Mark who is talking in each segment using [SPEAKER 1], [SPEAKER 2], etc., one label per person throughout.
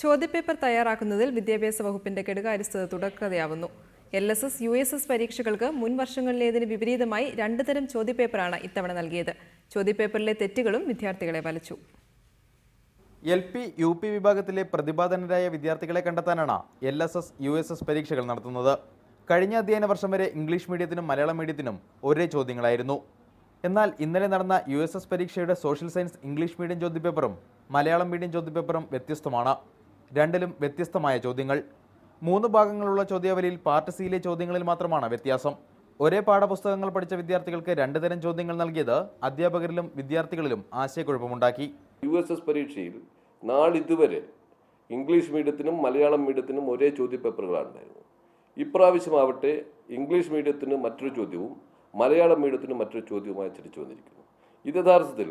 [SPEAKER 1] ചോദ്യപേപ്പർ തയ്യാറാക്കുന്നതിൽ വിദ്യാഭ്യാസ വകുപ്പിന്റെ കെടുകാര്യസ്ഥത തുടക്കതയാവുന്നു. L S S U S S പരീക്ഷകൾക്ക് മുൻ വർഷങ്ങളിലേതിന് വിപരീതമായി രണ്ട് തരം ചോദ്യപേപ്പറാണ് ഇത്തവണ നൽകിയത്. ചോദ്യപേപ്പറിലെ തെറ്റുകളും വിദ്യാർത്ഥികളെ വലച്ചു.
[SPEAKER 2] എൽ പി യു പി വിഭാഗത്തിലെ പ്രതിഭാധനരായ വിദ്യാർത്ഥികളെ കണ്ടെത്താനാണ് L S S U S S പരീക്ഷകൾ നടത്തുന്നത്. കഴിഞ്ഞ അധ്യയന വർഷം വരെ ഇംഗ്ലീഷ് മീഡിയത്തിനും മലയാളം മീഡിയത്തിനും ഒരേ ചോദ്യങ്ങളായിരുന്നു. എന്നാൽ ഇന്നലെ നടന്ന യു എസ് എസ് പരീക്ഷയുടെ സോഷ്യൽ സയൻസ് ഇംഗ്ലീഷ് മീഡിയം ചോദ്യപേപ്പറും മലയാളം മീഡിയം ചോദ്യപേപ്പറും വ്യത്യസ്തമാണ്. രണ്ടിലും വ്യത്യസ്തമായ ചോദ്യങ്ങൾ. മൂന്ന് ഭാഗങ്ങളുള്ള ചോദ്യാവലിയിൽ പാർട്ട് സിയിലെ ചോദ്യങ്ങളിൽ മാത്രമാണ് വ്യത്യാസം. ഒരേ പാഠപുസ്തകങ്ങൾ പഠിച്ച വിദ്യാർത്ഥികൾക്ക് രണ്ട് തരം ചോദ്യങ്ങൾ നൽകിയത് അധ്യാപകരിലും വിദ്യാർത്ഥികളിലും ആശയക്കുഴപ്പമുണ്ടാക്കി.
[SPEAKER 3] യു എസ് എസ് പരീക്ഷയിൽ നാളിതുവരെ ഇംഗ്ലീഷ് മീഡിയത്തിനും മലയാളം മീഡിയത്തിനും ഒരേ ചോദ്യപേപ്പറുകളാണ് ഉണ്ടായിരുന്നത് ഇപ്രാവശ്യമാവട്ടെ ഇംഗ്ലീഷ് മീഡിയത്തിന് മറ്റൊരു ചോദ്യവും മലയാളം മീഡിയത്തിന് മറ്റൊരു ചോദ്യവുമായി തിരിച്ചു വന്നിരിക്കുന്നു. ഇത് യഥാർത്ഥത്തിൽ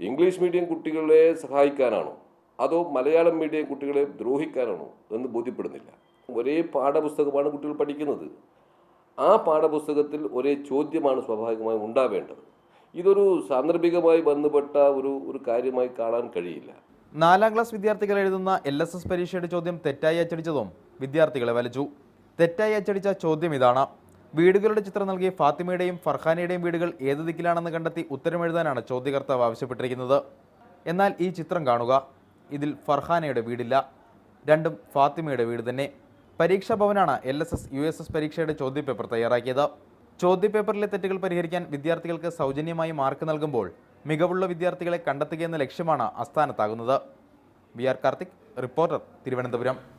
[SPEAKER 3] ഇംഗ്ലീഷ് മീഡിയം കുട്ടികളെ സഹായിക്കാനാണോ അതോ മലയാളം മീഡിയം കുട്ടികളെ ദ്രോഹിക്കാനാണോ എന്ന് ബോധ്യപ്പെടുന്നില്ല. ഒരേ പാഠപുസ്തകമാണ് കുട്ടികൾ പഠിക്കുന്നത്. ആ പാഠപുസ്തകത്തിൽ ഒരേ ചോദ്യമാണ് സ്വാഭാവികമായും ഉണ്ടാവേണ്ടത്. ഇതൊരു സാന്ദർഭികമായി ബന്ധപ്പെട്ട ഒരു ഒരു കാര്യമായി കാണാൻ കഴിയില്ല.
[SPEAKER 2] നാലാം ക്ലാസ് വിദ്യാർത്ഥികൾ എഴുതുന്ന എൽ എസ് എസ് പരീക്ഷയുടെ ചോദ്യം തെറ്റായി അച്ചടിച്ചതും വിദ്യാർത്ഥികളെ വലിച്ചു. തെറ്റായി അച്ചടിച്ച ചോദ്യം ഇതാണ്. വീടുകളുടെ ചിത്രം നൽകി ഫാത്തിമയുടെയും ഫർഹാനയുടെയും വീടുകൾ ഏത് ദിക്കിലാണെന്ന് കണ്ടെത്തി ഉത്തരമെഴുതാനാണ് ചോദ്യകർത്താവ് ആവശ്യപ്പെട്ടിരിക്കുന്നത്. എന്നാൽ ഈ ചിത്രം കാണുക. ഇതിൽ ഫർഹാനയുടെ വീടില്ല. രണ്ടും ഫാത്തിമയുടെ വീട് തന്നെ. പരീക്ഷാ ഭവനാണ് L S S U S S പരീക്ഷയുടെ ചോദ്യപേപ്പർ തയ്യാറാക്കിയത്. ചോദ്യപേപ്പറിലെ തെറ്റുകൾ പരിഹരിക്കാൻ വിദ്യാർത്ഥികൾക്ക് സൗജന്യമായി മാർക്ക് നൽകുമ്പോൾ മികവുള്ള വിദ്യാർത്ഥികളെ കണ്ടെത്തുക എന്ന ലക്ഷ്യമാണ് ആസ്ഥാനത്താകുന്നത്. V R Karthik reporter Thiruvananthapuram.